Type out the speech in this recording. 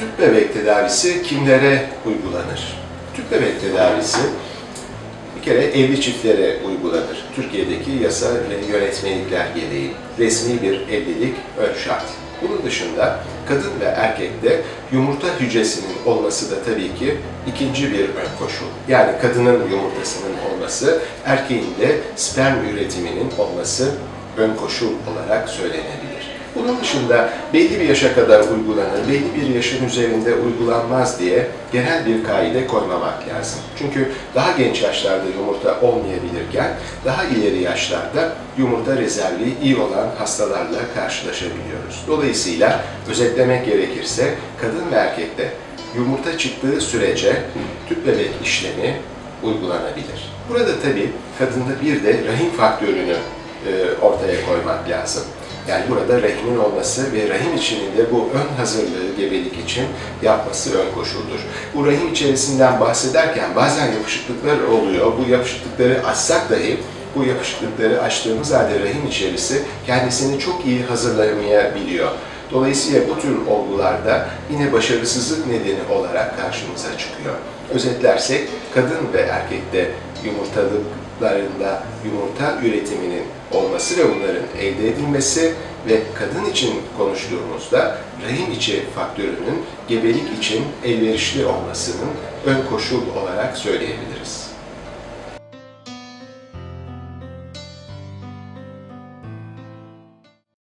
Tüp bebek tedavisi kimlere uygulanır? Tüp bebek tedavisi bir kere evli çiftlere uygulanır. Türkiye'deki yasa ve yönetmelikler gereği resmi bir evlilik ön şart. Bunun dışında kadın ve erkekte yumurta hücresinin olması da tabii ki ikinci bir ön koşul. Yani kadının yumurtasının olması, erkeğin de sperm üretiminin olması ön koşul olarak söylenebilir. Bunun dışında belli bir yaşa kadar uygulanır, belli bir yaşın üzerinde uygulanmaz diye genel bir kaide koymamak lazım. Çünkü daha genç yaşlarda yumurta olmayabilirken daha ileri yaşlarda yumurta rezervi iyi olan hastalarla karşılaşabiliyoruz. Dolayısıyla özetlemek gerekirse kadın ve erkekte yumurta çıktığı sürece tüp bebek işlemi uygulanabilir. Burada tabii kadında bir de rahim faktörünü e, ortaya koymak lazım. Yani burada rahimin olması ve rahim içinin de bu ön hazırlığı gebelik için yapması ön koşuldur. Bu rahim içerisinden bahsederken bazen yapışıklıklar oluyor. Bu yapışıklıkları açsak dahi bu yapışıklıkları açtığımız halde rahim içerisi kendisini çok iyi hazırlayamayabiliyor. Dolayısıyla bu tür olgularda yine başarısızlık nedeni olarak karşımıza çıkıyor. Özetlersek kadın ve erkekte yumurtalıklarında yumurta üretiminin olması ve bunların elde edilmesi ve kadın için konuştuğumuzda rahim içi faktörünün gebelik için elverişli olmasının ön koşul olarak söyleyebiliriz.